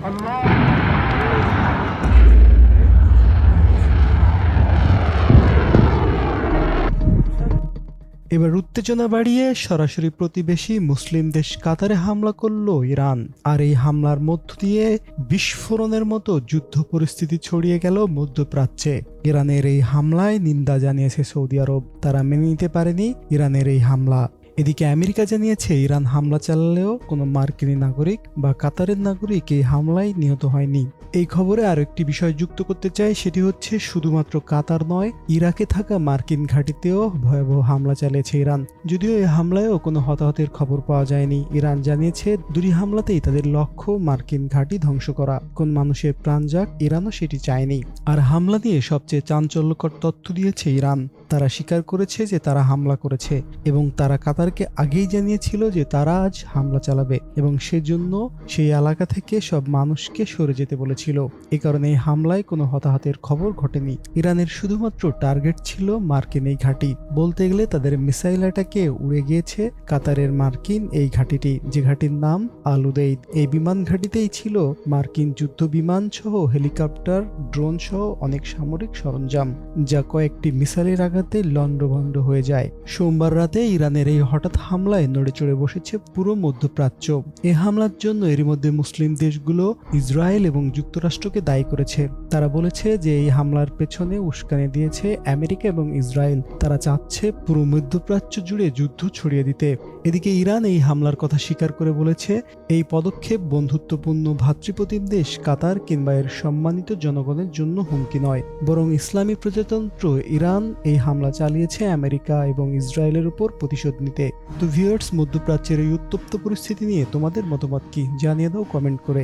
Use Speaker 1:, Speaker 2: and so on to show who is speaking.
Speaker 1: এবার উত্তেজনা বাড়িয়ে সরাসরি প্রতিবেশী মুসলিম দেশ কাতারে হামলা করল ইরান। আর এই হামলার মধ্য দিয়ে বিস্ফোরণের মতো যুদ্ধ পরিস্থিতি ছড়িয়ে গেল মধ্যপ্রাচ্যে। ইরানের এই হামলায় নিন্দা জানিয়েছে সৌদি আরব। তারা মেনে নিতে পারেনি ইরানের এই হামলা। এদিকে আমেরিকা জানিয়েছে, ইরান হামলা চালালেও কোনো মার্কিনী নাগরিক বা কাতারের নাগরিক এই হামলায় নিহত হয়নি। এই খবরে আরও একটি বিষয় যুক্ত করতে চাই, সেটি হচ্ছে শুধুমাত্র কাতার নয়, ইরাকে থাকা মার্কিন ঘাঁটিতেও ভয়াবহ হামলা চালিয়েছে ইরান। যদিও এই হামলায়ও কোনো হতাহতের খবর পাওয়া যায়নি। ইরান জানিয়েছে, দুটি হামলাতেই তাদের লক্ষ্য মার্কিন ঘাঁটি ধ্বংস করা। কোন মানুষের প্রাণ যাক, ইরানও সেটি চায়নি। আর হামলা নিয়ে সবচেয়ে চাঞ্চল্যকর তথ্য দিয়েছে ইরান। তারা স্বীকার করেছে যে তারা হামলা করেছে এবং তারা কাতারকে আগেই জানিয়েছিল যে তারা আজ হামলা চালাবে এবং সেজন্য সেই এলাকা থেকে সব মানুষকে সরে যেতে বলেছিল। এ কারণে এই হামলায় কোনো হতাহতের খবর ঘটেনি। ইরানের শুধুমাত্র টার্গেট ছিল মার্কিন এই ঘাঁটি। বলতে গেলে তাদের মিসাইল অ্যাটাকে উড়ে গিয়েছে কাতারের মার্কিন এই ঘাঁটিটি, যে ঘাঁটির নাম আলুদেইদ এই বিমান ঘাঁটিতেই ছিল মার্কিন যুদ্ধ বিমান সহ হেলিকপ্টার, ড্রোন সহ অনেক সামরিক সরঞ্জাম, যা কয়েকটি মিসাইলের আঘাতে লণ্ডভণ্ড হয়ে যায়। সোমবার রাতে ইরানের এই হঠাৎ হামলায় নড়ে চড়ে বসেছে পুরো মধ্যপ্রাচ্য। এই হামলার জন্য এরই মধ্যে মুসলিম দেশগুলো ইসরায়েল এবং যুক্তরাষ্ট্রকে দায়ী করেছে। তারা বলেছে যে এই হামলার পেছনে উস্কানি দিয়েছে আমেরিকা এবং ইসরায়েল। তারা চাচ্ছে পুরো মধ্যপ্রাচ্য জুড়ে যুদ্ধ ছড়িয়ে দিতে। এদিকে ইরান এই হামলার কথা স্বীকার করে বলেছে, এই পদক্ষেপ বন্ধুত্বপূর্ণ ভ্রাতৃপ্রতিম দেশ কাতার কিংবা এর সম্মানিত জনগণের জন্য হুমকি নয়। বরং ইসলামী প্রজাতন্ত্র ইরান এই হামলা চালিয়েছে আমেরিকা এবং ইসরায়েলের উপর প্রতিশোধ নিতে। তো ভিউয়ার্স মধ্যপ্রাচ্যের এই উত্তপ্ত পরিস্থিতি নিয়ে তোমাদের মতামত কি? জানিয়ে দাও কমেন্ট করে।